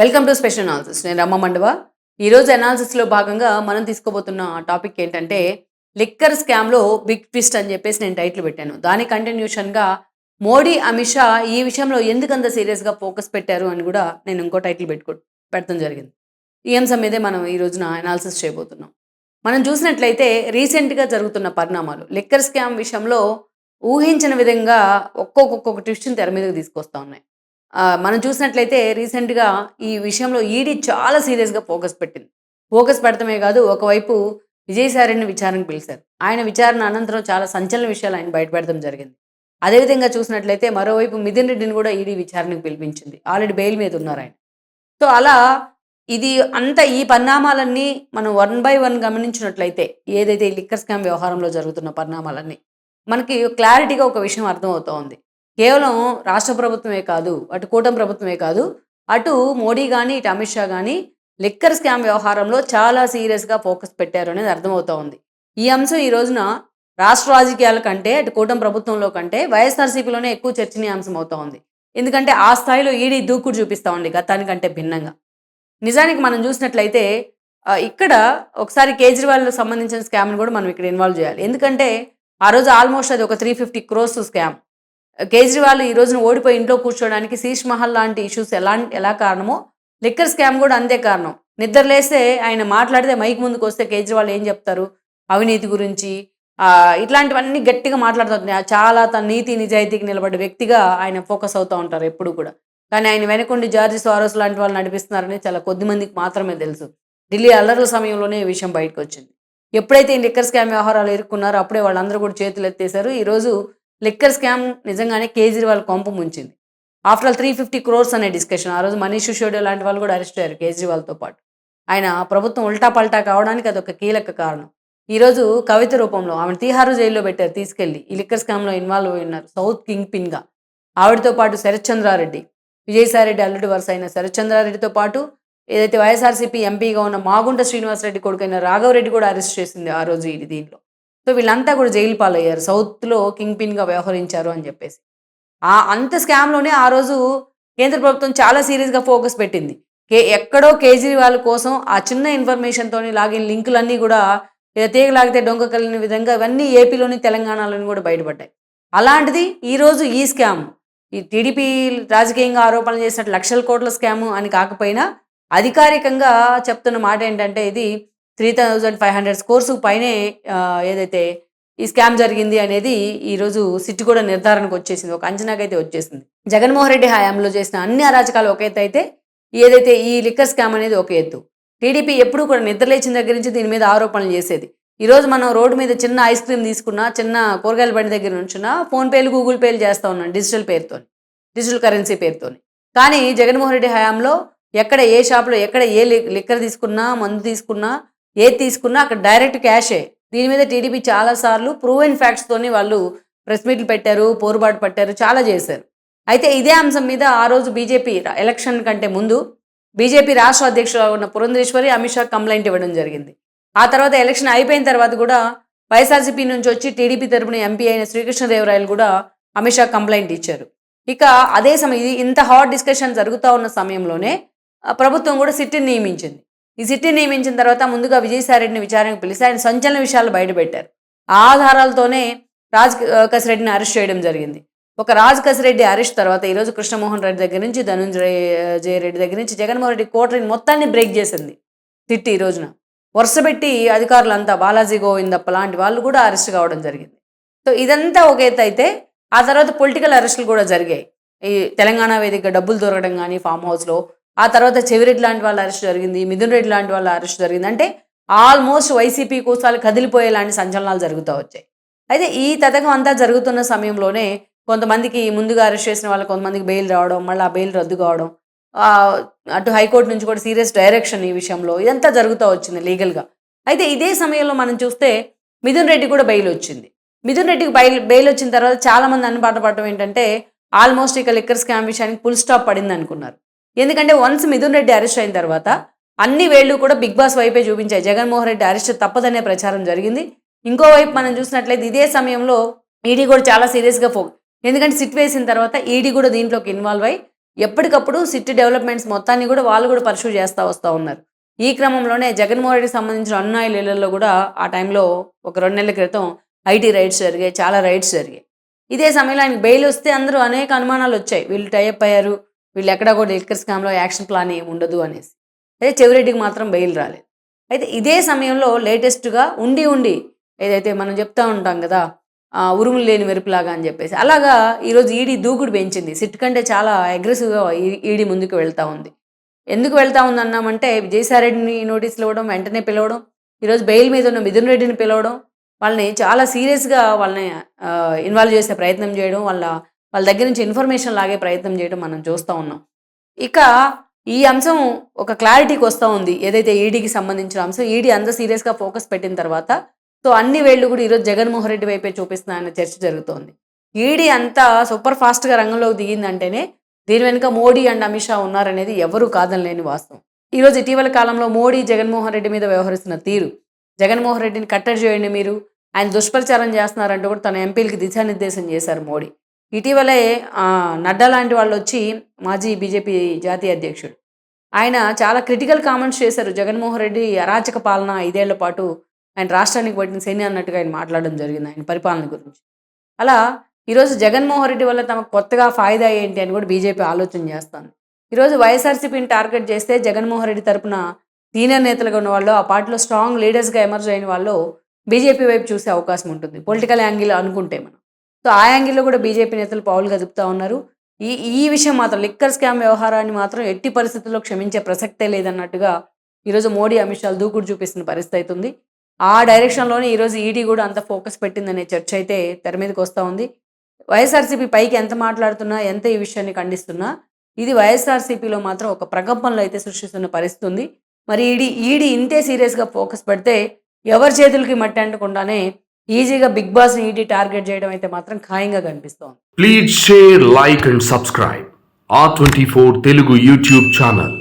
Welcome to special analysis నేను రమ్మ మండవ. ఈరోజు అనాలిసిస్లో భాగంగా మనం తీసుకోబోతున్న టాపిక్ ఏంటంటే లిక్కర్ స్కామ్లో బిగ్ ట్విస్ట్ అని చెప్పేసి నేను టైటిల్ పెట్టాను. దాని కంటిన్యూషన్గా మోడీ అమిత్ షా ఈ విషయంలో ఎందుకంత సీరియస్గా ఫోకస్ పెట్టారు అని కూడా నేను ఇంకో టైటిల్ పెట్టుకో పెట్టడం జరిగింది. ఈ అంశం మీదే మనం ఈ రోజున అనాలిసిస్ చేయబోతున్నాం. మనం చూసినట్లయితే రీసెంట్గా జరుగుతున్న పరిణామాలు లిక్కర్ స్కామ్ విషయంలో ఊహించిన విధంగా ఒక్కొక్కొక్క ట్విస్ట్ని తెర మీదకి తీసుకొస్తా ఉన్నాయి. మనం చూసినట్లయితే రీసెంట్గా ఈ విషయంలో ఈడీ చాలా సీరియస్గా ఫోకస్ పెట్టింది. ఫోకస్ పెడతమే కాదు ఒకవైపు విజయసాయిని విచారణకు పిలిచారు. ఆయన విచారణ అనంతరం చాలా సంచలన విషయాలు ఆయన బయటపెడతాం జరిగింది. అదేవిధంగా చూసినట్లయితే మరోవైపు మిథున్ రెడ్డిని కూడా ఈడీ విచారణకు పిలిపించింది. ఆల్రెడీ బెయిల్ మీద ఉన్నారు ఆయన. సో అలా ఇది అంత ఈ పరిణామాలన్నీ మనం వన్ బై వన్ గమనించినట్లయితే ఏదైతే ఈ లిక్కర్ స్కామ్ వ్యవహారంలో జరుగుతున్న పరిణామాలన్నీ మనకి క్లారిటీగా ఒక విషయం అర్థమవుతూ ఉంది కేవలం రాష్ట్ర ప్రభుత్వమే కాదు అటు కూటమి ప్రభుత్వమే కాదు అటు మోడీ కానీ ఇటు అమిత్ షా కానీ లిక్కర్ స్కామ్ వ్యవహారంలో చాలా సీరియస్గా ఫోకస్ పెట్టారు అనేది అర్థమవుతా ఉంది. ఈ అంశం ఈ రోజున రాష్ట్ర రాజకీయాల కంటే అటు కూటమి ప్రభుత్వంలో కంటే వైఎస్ఆర్సీపీలోనే ఎక్కువ చర్చనీయాంశం అవుతా ఉంది. ఎందుకంటే ఆ స్థాయిలో ఈడీ దూకుడు చూపిస్తూ ఉంది గతానికంటే భిన్నంగా. నిజానికి మనం చూసినట్లయితే ఇక్కడ ఒకసారి కేజ్రీవాల్ సంబంధించిన స్కామ్ని కూడా మనం ఇక్కడ ఇన్వాల్వ్ చేయాలి. ఎందుకంటే ఆ రోజు ఆల్మోస్ట్ అది ఒక three fifty crores scam Kejriwal ఈ రోజున ఓడిపోయి ఇంట్లో కూర్చోడానికి శీష్ మహల్ లాంటి ఇష్యూస్ ఎలా ఎలా కారణమో? లిక్కర్ స్కామ్ కూడా అంతే కారణం. నిద్ర లేస్తే ఆయన మాట్లాడితే మైక్ ముందుకు వస్తే కేజ్రీవాల్ ఏం చెప్తారు? అవినీతి గురించి ఇట్లాంటివన్నీ గట్టిగా మాట్లాడుతుంది చాలా తన నీతి నిజాయితీకి నిలబడ్డ వ్యక్తిగా ఆయన ఫోకస్ అవుతూ ఉంటారు ఎప్పుడు కూడా. కానీ ఆయన వెనకుండి జార్జి సారోస్ లాంటి వాళ్ళు నడిపిస్తున్నారని చాలా కొద్ది మందికి మాత్రమే తెలుసు. ఢిల్లీ అల్లర్ల సమయంలోనే ఈ విషయం బయటకు వచ్చింది ఎప్పుడైతే ఈ లిక్కర్ స్కామ్ వ్యవహారాలు ఇరుక్కున్నారో అప్పుడే వాళ్ళందరూ కూడా చేతులు ఎత్తేసారు ఈరోజు లిక్కర్ స్కామ్ నిజంగానే కేజ్రీవాల్ కొంప ముంచింది. After all three fifty crores అనే డిస్కషన్. ఆ రోజు మనీష్ సిసోడియా లాంటి వాళ్ళు కూడా అరెస్ట్ అయ్యారు కేజ్రీవాల్తో పాటు. ఆయన ప్రభుత్వం ఉల్టా పల్టా కావడానికి అదొక కీలక కారణం. ఈరోజు కవిత రూపంలో ఆమెను తీహారు జైల్లో పెట్టారు తీసుకెళ్ళి ఈ లిక్కర్ స్కామ్లో ఇన్వాల్వ్ అయి ఉన్నారు సౌత్ కింగ్ పిన్గా. ఆవిడతో పాటు శరత్చంద్రారెడ్డి విజయసాయిరెడ్డి అల్లుడి వరుస అయిన శరత్చంద్రారెడ్డితో పాటు ఏదైతే వైఎస్ఆర్సీపీ ఎంపీగా ఉన్న మాగుంట శ్రీనివాసరెడ్డి కొడుకైన రాఘవరెడ్డి కూడా అరెస్ట్ చేసింది ఆ రోజు ఇది దీంట్లో సో వీళ్ళంతా కూడా జైలు పాలయ్యారు. సౌత్లో కింగ్ పిన్గా వ్యవహరించారు అని చెప్పేసి. ఆ అంత స్కామ్లోనే ఆ రోజు కేంద్ర ప్రభుత్వం చాలా సీరియస్గా ఫోకస్ పెట్టింది. కే ఎక్కడో కేజ్రీవాల్ కోసం ఆ చిన్న ఇన్ఫర్మేషన్తో లాగిన లింకులన్నీ కూడా ఏదో తీగలాగితే డొంక కలిగిన విధంగా ఇవన్నీ ఏపీలోని తెలంగాణలోని కూడా బయటపడ్డాయి. అలాంటిది ఈరోజు ఈ స్కామ్. ఈ టీడీపీ రాజకీయంగా ఆరోపణలు చేసినట్టు లక్షల కోట్ల స్కాము అని కాకపోయినా అధికారికంగా చెప్తున్న మాట ఏంటంటే ఇది three thousand five hundred crores పైనే ఏదైతే ఈ స్కామ్ జరిగింది అనేది ఈరోజు సిట్ కూడా నిర్ధారణకు వచ్చేసింది. ఒక అంచనాకైతే వచ్చేసింది. జగన్మోహన్ రెడ్డి హయాంలో చేసిన అన్ని అరాచకాలు ఒక ఎత్తు అయితే ఏదైతే ఈ లిక్కర్ స్కామ్ అనేది ఒక ఎత్తు. టీడీపీ ఎప్పుడు కూడా నిద్రలేచిన దగ్గర నుంచి దీని మీద ఆరోపణలు చేసేది. ఈరోజు మనం రోడ్డు మీద చిన్న ఐస్ క్రీమ్ తీసుకున్నా చిన్న కూరగాయల బండి దగ్గర నుంచున్నా ఫోన్పేలు గూగుల్ పేలు చేస్తూ ఉన్నాం డిజిటల్ పేరుతో డిజిటల్ కరెన్సీ పేరుతో కానీ జగన్మోహన్ రెడ్డి హయాంలో ఎక్కడ ఏ షాప్లో ఎక్కడ ఏ లిక్కర్ తీసుకున్నా మందు తీసుకున్నా ఏది తీసుకున్నా అక్కడ డైరెక్ట్ క్యాషే. దీని మీద టీడీపీ చాలాసార్లు ప్రూవెన్ ఫ్యాక్ట్స్తోని వాళ్ళు ప్రెస్ మీట్లు పెట్టారు పోరుబాటు పట్టారు చాలా చేశారు. అయితే ఇదే అంశం మీద ఆ రోజు బీజేపీ ఎలక్షన్ కంటే ముందు బీజేపీ రాష్ట్ర అధ్యక్షురాలు ఉన్న పురంధేశ్వరి అమిత్ షా కంప్లైంట్ ఇవ్వడం జరిగింది. ఆ తర్వాత ఎలక్షన్ అయిపోయిన తర్వాత కూడా వైఎస్ఆర్సీపీ నుంచి వచ్చి టీడీపీ తరపున ఎంపీ అయిన శ్రీకృష్ణదేవరాయలు కూడా అమిత్ షా కంప్లైంట్ ఇచ్చారు. ఇక అదే సమయం ఇది ఇంత హాట్ డిస్కషన్ జరుగుతూ ఉన్న సమయంలోనే ప్రభుత్వం కూడా సిట్టిని నియమించింది. ఈ సిట్టిని నియమించిన తర్వాత ముందుగా విజయసాయిరెడ్డిని విచారణకు పిలిస్తే ఆయన సంచలన విషయాలు బయటపెట్టారు ఆ ఆధారాలతోనే రాజ్ కసిరెడ్డిని అరెస్ట్ చేయడం జరిగింది. ఒక రాజ్ కసిరెడ్డి అరెస్ట్ తర్వాత ఈరోజు కృష్ణమోహన్ రెడ్డి దగ్గర నుంచి ధనుంజయ జయ రెడ్డి దగ్గర నుంచి జగన్మోహన్ రెడ్డి కోటరిని మొత్తాన్ని బ్రేక్ చేసింది. తిట్టి ఈ రోజున వరుసపెట్టి అధికారులంతా బాలాజీ గోవిందప్ప లాంటి వాళ్ళు కూడా అరెస్ట్ కావడం జరిగింది. సో ఇదంతా ఒక ఎత్తు అయితే ఆ తర్వాత పొలిటికల్ అరెస్టులు కూడా జరిగాయి. ఈ తెలంగాణ వేదిక డబ్బులు దొరకడం కానీ ఫామ్ హౌస్లో ఆ తర్వాత చెవిరెడ్డి లాంటి వాళ్ళ అరెస్ట్ జరిగింది మిథున్ రెడ్డి లాంటి వాళ్ళ అరెస్ట్ జరిగింది. అంటే ఆల్మోస్ట్ వైసీపీ కోసాలు కదిలిపోయేలాంటి సంచలనాలు జరుగుతూ వచ్చాయి. అయితే ఈ తతంగం అంతా జరుగుతున్న సమయంలోనే కొంతమందికి ముందుగా అరెస్ట్ చేసిన వాళ్ళు కొంతమందికి బెయిల్ రావడం మళ్ళీ ఆ బెయిల్ రద్దు కావడం అటు హైకోర్టు నుంచి కూడా సీరియస్ డైరెక్షన్ ఈ విషయంలో ఇదంతా జరుగుతూ వచ్చింది లీగల్గా అయితే ఇదే సమయంలో మనం చూస్తే మిథున్ రెడ్డి కూడా బెయిల్ వచ్చింది. మిథున్ రెడ్డికి బెయిల్ బెయిల్ వచ్చిన తర్వాత చాలామంది మంది పడటం ఏంటంటే ఆల్మోస్ట్ ఇక లిక్కర్ స్కామ్ విషయానికి ఫుల్ స్టాప్ పడింది అనుకున్నారు ఎందుకంటే వన్స్ మిథున్ రెడ్డి అరెస్ట్ అయిన తర్వాత అన్ని వేళ్ళు కూడా బిగ్ బాస్ వైపే చూపించాయి. జగన్మోహన్ రెడ్డి అరెస్ట్ తప్పదనే ప్రచారం జరిగింది. ఇంకోవైపు మనం చూసినట్లయితే ఇదే సమయంలో ఈడీ కూడా చాలా సీరియస్గా ఫో ఎందుకంటే సిట్ వేసిన తర్వాత ఈడీ కూడా దీంట్లోకి ఇన్వాల్వ్ అయ్యి ఎప్పటికప్పుడు సిటీ డెవలప్మెంట్స్ మొత్తాన్ని కూడా వాళ్ళు కూడా పర్సూ చేస్తూ వస్తూ ఉన్నారు. ఈ క్రమంలోనే జగన్మోహన్ రెడ్డికి సంబంధించిన అన్నాయిల ఇళ్ళలో కూడా ఆ టైంలో ఒక రెండు నెలల క్రితం ఐటీ రైడ్స్ జరిగాయి. చాలా రైడ్స్ జరిగాయి. ఇదే సమయంలో ఆయనకి బెయిల్ వస్తే అందరూ అనేక అనుమానాలు వచ్చాయి. వీళ్ళు టైప్ అయ్యారు. వీళ్ళు ఎక్కడా కూడా లిక్కర్ స్కామ్లో యాక్షన్ ప్లాన్ ఏమి ఉండదు అనేసి. అయితే చెవిరెడ్డికి మాత్రం బెయిల్ రాలేదు. అయితే ఇదే సమయంలో లేటెస్ట్గా ఉండి ఉండి ఏదైతే మనం చెప్తా ఉంటాం కదా ఉరుములు లేని మెరుపులాగా అని చెప్పేసి. అలాగా ఈరోజు ఈడీ దూకుడు పెంచింది. సిట్ కంటే చాలా అగ్రెసివ్గా ఈడీ ముందుకు వెళ్తా ఉంది. ఎందుకు వెళ్తా ఉంది అన్నామంటే విజయసాయిరెడ్డిని నోటీసులు ఇవ్వడం వెంటనే పిలవడం ఈరోజు బెయిల్ మీద ఉన్న మిథున్ రెడ్డిని పిలవడం వాళ్ళని చాలా సీరియస్గా వాళ్ళని ఇన్వాల్వ్ చేసే ప్రయత్నం చేయడం వాళ్ళ వాళ్ళ దగ్గర నుంచి ఇన్ఫర్మేషన్ లాగే ప్రయత్నం చేయడం మనం చూస్తూ ఉన్నాం. ఇక ఈ అంశం ఒక క్లారిటీకి వస్తూ ఉంది. ఏదైతే ఈడీకి సంబంధించిన అంశం ఈడీ అంత సీరియస్గా ఫోకస్ పెట్టిన తర్వాత సో అన్ని వేళ్ళు కూడా ఈరోజు జగన్మోహన్ రెడ్డి వైపే చూపిస్తున్నాయన్న చర్చ జరుగుతోంది. ఈడీ అంతా సూపర్ ఫాస్ట్గా రంగంలోకి దిగిందంటేనే దీని వెనుక మోడీ అండ్ అమిత్ షా ఉన్నారనేది ఎవరూ కాదనలేని వాస్తవం. ఈరోజు ఇటీవల కాలంలో మోడీ జగన్మోహన్ రెడ్డి మీద వ్యవహరిస్తున్న తీరు జగన్మోహన్ రెడ్డిని కట్టడి చేయండి మీరు ఆయన దుష్ప్రచారం చేస్తున్నారంటూ కూడా తన ఎంపీలకి దిశానిర్దేశం చేశారు మోడీ. ఇటీవలే నడ్డా లాంటి వాళ్ళు వచ్చి మాజీ బీజేపీ జాతీయ అధ్యక్షుడు. ఆయన చాలా క్రిటికల్ కామెంట్స్ చేశారు. జగన్మోహన్ రెడ్డి అరాచక పాలన ఐదేళ్ళ పాటు ఆయన రాష్ట్రానికి పట్టిన శని అన్నట్టుగా ఆయన మాట్లాడడం జరిగింది ఆయన పరిపాలన గురించి. అలా ఈరోజు జగన్మోహన్ రెడ్డి వల్ల తమకు కొత్తగా ఫాయిదా ఏంటి అని కూడా బీజేపీ ఆలోచన చేస్తాను ఈరోజు వైఎస్ఆర్సీపీని టార్గెట్ చేస్తే జగన్మోహన్ రెడ్డి తరపున సీనియర్ నేతలుగా ఉన్న వాళ్ళు ఆ పార్టీలో స్ట్రాంగ్ లీడర్స్గా ఎమర్జ్ అయిన వాళ్ళు బీజేపీ వైపు చూసే అవకాశం ఉంటుంది. పొలిటికల్ యాంగిల్ అనుకుంటే మనం. సో ఆ యాంగిల్లో కూడా బీజేపీ నేతలు పావులు కదుపుతా ఉన్నారు. ఈ ఈ విషయం మాత్రం లిక్కర్ స్కామ్ వ్యవహారాన్ని మాత్రం ఎట్టి పరిస్థితుల్లో క్షమించే ప్రసక్తే లేదన్నట్టుగా ఈరోజు మోడీ అమిత్ షాలు దూకుడు చూపిస్తున్న పరిస్థితి అవుతుంది ఆ డైరెక్షన్లోనే ఈరోజు ఈడీ కూడా అంత ఫోకస్ పెట్టిందనే చర్చ అయితే తెర మీదకి వస్తూ ఉంది. వైఎస్ఆర్సీపీ పైకి ఎంత మాట్లాడుతున్నా ఎంత ఈ విషయాన్ని ఖండిస్తున్నా ఇది వైఎస్ఆర్సీపీలో మాత్రం ఒక ప్రకంపనలో అయితే సృష్టిస్తున్న పరిస్థితి ఉంది. మరి ఈడీ ఈడీ ఇంతే సీరియస్గా ఫోకస్ పెడితే ఎవరి చేతులకి మట్టి అంటకుండానే ఈజీగా బిగ్ బాస్ ఈటీ టార్గెట్ చేయడం అయితే మాత్రం ఖాయంగా కనిపిస్తోంది. Please share like and subscribe ఆ twenty four Telugu YouTube channel